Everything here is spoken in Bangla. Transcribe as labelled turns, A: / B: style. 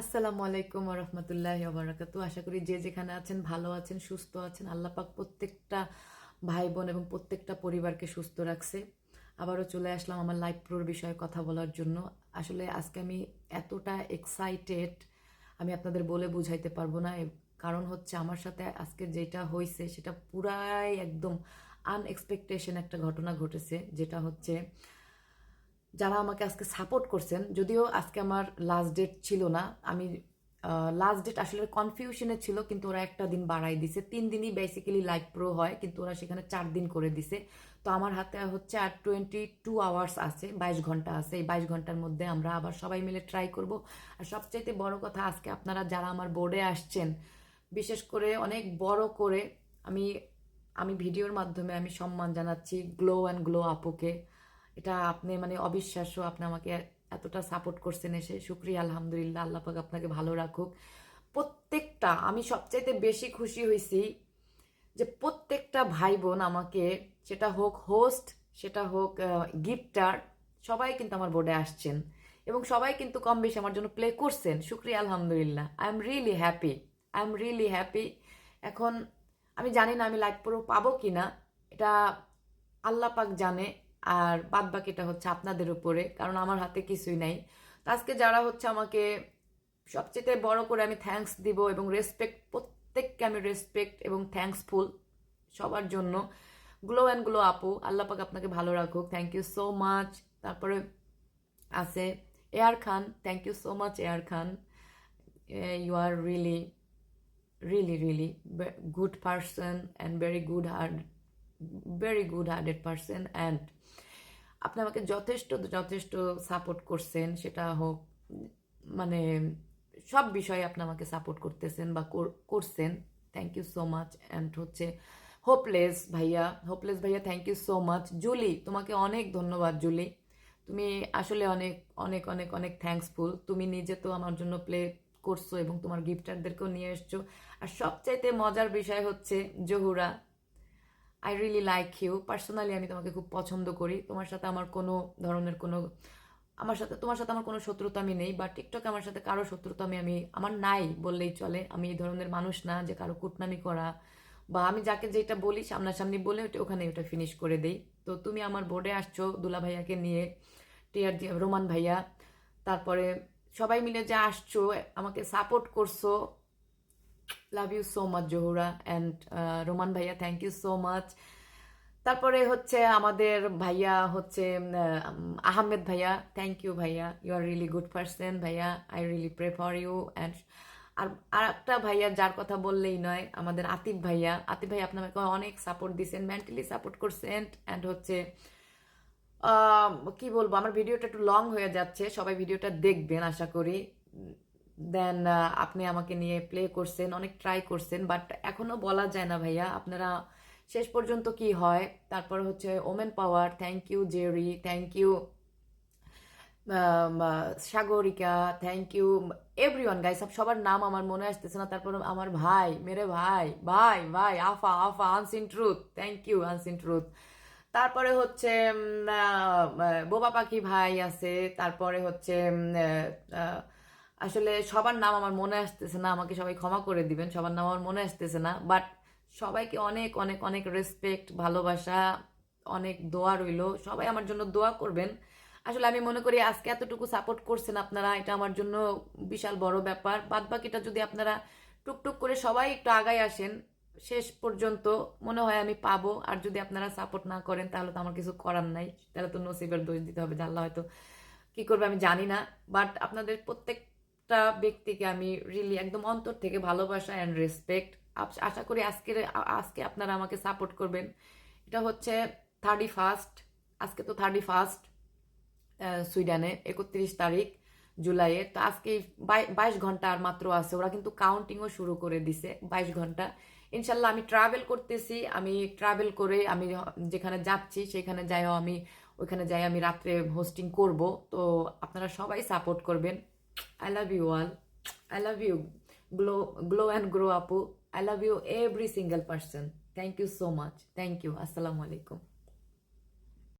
A: আসসালামু আলাইকুম রহমতুল্লাহ বারাকাতু আশা করি যে যেখানে আছেন, ভালো আছেন, সুস্থ আছেন, আল্লাহ পাক প্রত্যেকটা ভাই বোন এবং প্রত্যেকটা পরিবারকে সুস্থ রাখছে। আবারও চলে আসলাম আমার লাইফ প্রোর বিষয়ে কথা বলার জন্য। আসলে আজকে আমি এতটা এক্সাইটেড আমি আপনাদের বলে বুঝাইতে পারব না। কারণ হচ্ছে আমার সাথে আজকে যেটা হয়েছে সেটা পুরাই একদম আনএক্সপেকটেশন একটা ঘটনা ঘটেছে। যেটা হচ্ছে যারা আমাকে আজকে সাপোর্ট করছেন, যদিও আজকে আমার লাস্ট ডেট ছিল না, আমি লাস্ট ডেট আসলে কনফিউশনে ছিল, কিন্তু ওরা একটা দিন বাড়াই দিছে। তিন দিনই বেসিক্যালি লাইভ প্রো হয়, কিন্তু ওরা সেখানে চার দিন করে দিছে। তো আমার হাতে হচ্ছে আর টোয়েন্টি টু আওয়ার্স আছে, বাইশ ঘণ্টা আছে। এই বাইশ ঘণ্টার মধ্যে আমরা আবার সবাই মিলে ট্রাই করব। আর সবচাইতে বড় কথা আজকে আপনারা যারা আমার বোর্ডে আসছেন, বিশেষ করে অনেক বড় করে আমি আমি ভিডিওর মাধ্যমে আমি সম্মান জানাচ্ছি গ্লো অ্যান্ড গ্লো আপুকে। এটা আপনি মানে অবিশ্বাস্য, আপনি আমাকে এতটা সাপোর্ট করছেন এসে। শুক্রিয়া, আলহামদুলিল্লাহ, আল্লাহ পাক আপনাকে ভালো রাখুক। প্রত্যেকটা, আমি সবচাইতে বেশি খুশি হয়েছি যে প্রত্যেকটা ভাই বোন আমাকে, সেটা হোক হোস্ট সেটা হোক গিফটার সবাই কিন্তু আমার বোর্ডে আসছেন। এবং সবাই কিন্তু কম বেশি আমার জন্য প্লে করছেন। শুক্রিয়া, আলহামদুলিল্লাহ। I am really happy I am really happy এখন, আমি জানি না আমি লাইভ পুরো পাবো কি না এটা আল্লাহ পাক জানে। আর বাদ বাকিটা হচ্ছে আপনাদের উপরে, কারণ আমার হাতে কিছুই নাই। তো আজকে যারা হচ্ছে আমাকে সবচেয়ে বড় করে আমি থ্যাঙ্কস দিব এবং রেসপেক্ট প্রত্যেককে আমি রেসপেক্ট এবং থ্যাঙ্কসফুল সবার জন্য। গ্লো অ্যান্ড গ্লো আপু, আল্লাহ পাক আপনাকে ভালো রাখুক। থ্যাংক ইউ সো মাচ তারপরে আছে air Khan. Thank you so much air Khan. You are really really really good good and very good good heart good good hearted and আপনি আমাকে যথেষ্ট যথেষ্ট সাপোর্ট করছেন, সেটা হোক মানে সব বিষয়ে আপনি আমাকে সাপোর্ট করতেছেন বা কর- করছেন। Thank you so much and হচ্ছে হোপলেস ভাইয়া হোপলেস ভাইয়া thank you so much Julie, তোমাকে অনেক ধন্যবাদ জুলি। তুমি আসলে অনেক অনেক অনেক অনেক থ্যাঙ্কসফুল তুমি নিজে তো আমার জন্য প্লে করছ এবং তোমার গিফটারদেরকেও নিয়ে এসছো। আর সবচাইতে মজার বিষয় হচ্ছে Johura. I really like you personally আমি তোমাকে খুব পছন্দ করি। তোমার সাথে আমার কোনো ধরনের কোনো, আমার সাথে, তোমার সাথে আমার কোনো শত্রুতা আমি নেই বা টিকটকে আমার সাথে কারও শত্রুতা আমি আমি, আমার নাই বললেই চলে। আমি এই ধরনের মানুষ না যে কারও কুটনামি করা। বা আমি যাকে যেটা বলি, সামনাসামনি বলে ওটা ওখানে ওটা ফিনিশ করে দেই। তো তুমি আমার বোর্ডে আসছো, দুলা ভাইয়াকে নিয়ে টিয়ার রোমান ভাইয়া। তারপরে সবাই মিলে যা আসছো, আমাকে সাপোর্ট করছ love you so much Johura and Roman ভাইয়া থ্যাংক ইউ সো মাচ তারপরে হচ্ছে আমাদের ভাইয়া হচ্ছে আহমেদ ভাইয়া থ্যাংক ইউ ভাইয়া. You are really good person ভাইয়া. I really pray for you and আর আর একটা ভাইয়া যার কথা বললেই নয়, আমাদের আতিফ ভাইয়া। আতিফ ভাই আপনাকে অনেক সাপোর্ট দিয়েছেন মেন্টালি সাপোর্ট করছেন। অ্যান্ড হচ্ছে কি বলব, আমার ভিডিওটা একটু লং হয়ে যাচ্ছে। সবাই ভিডিওটা দেখবেন, আশা করি। দেন আপনি আমাকে নিয়ে প্লে করছেন, অনেক ট্রাই করছেন বাট এখনও বলা যায় না ভাইয়া। আপনারা শেষ পর্যন্ত কি হয়? তারপর হচ্ছে women power thank you Jerry thank you Sagarika thank you everyone guys সব, সবার নাম আমার মনে আসতেছে না। তারপর আমার ভাই, মেরে ভাই ভাই ভাই, আফা আফা unseen truth thank you unseen truth তারপরে হচ্ছে বোবা পাখি ভাই আছে। তারপরে হচ্ছে আসলে সবার নাম আমার মনে আসতেছে না, আমাকে সবাই ক্ষমা করে দিবেন, সবার নাম আমার মনে আসতেছে না বাট সবাইকে অনেক অনেক অনেক রেসপেক্ট ভালোবাসা, অনেক দোয়া রইল, সবাই আমার জন্য দোয়া করবেন। আসলে আমি মনে করি আজকে এতটুকু সাপোর্ট করছেন আপনারা, এটা আমার জন্য বিশাল বড় ব্যাপার। বাদ বাকিটা যদি আপনারা টুকটুক করে সবাই একটু আগায় আসেন, শেষ পর্যন্ত মনে হয় আমি পাবো, আর যদি আপনারা সাপোর্ট না করেন, তাহলে তো আমার কিছু করার নাই, তাহলে তো নসিবের দোষ দিতে হবে আল্লাহ হয়তো কি করবে আমি জানি না বাট আপনাদের প্রত্যেকটা ব্যক্তিকে আমি রিলি একদম অন্তর থেকে ভালোবাসা অ্যান্ড রেসপেক্ট আশা করি আজকের আজকে আপনারা আমাকে সাপোর্ট করবেন। এটা হচ্ছে থার্টি ফার্স্ট আজকে তো থার্টি ফার্স্ট সুইডেনে, একত্রিশ তারিখ, জুলাইয়ে। তো আজকে বাইশ ঘণ্টা আর মাত্র আছে। ওরা কিন্তু কাউন্টিংও শুরু করে দিছে বাইশ ঘণ্টা। ইনশাল্লাহ আমি ট্রাভেল করতেছি, আমি ট্রাভেল করে আমি যেখানে যাচ্ছি সেখানে যাইও আমি, ওইখানে যাই আমি রাত্রে হোস্টিং করব। তো আপনারা সবাই সাপোর্ট করবেন। I love you all. I love you. Glow, glow and grow up. I love you every single person. Thank you so much. Thank you. Assalamu alaikum.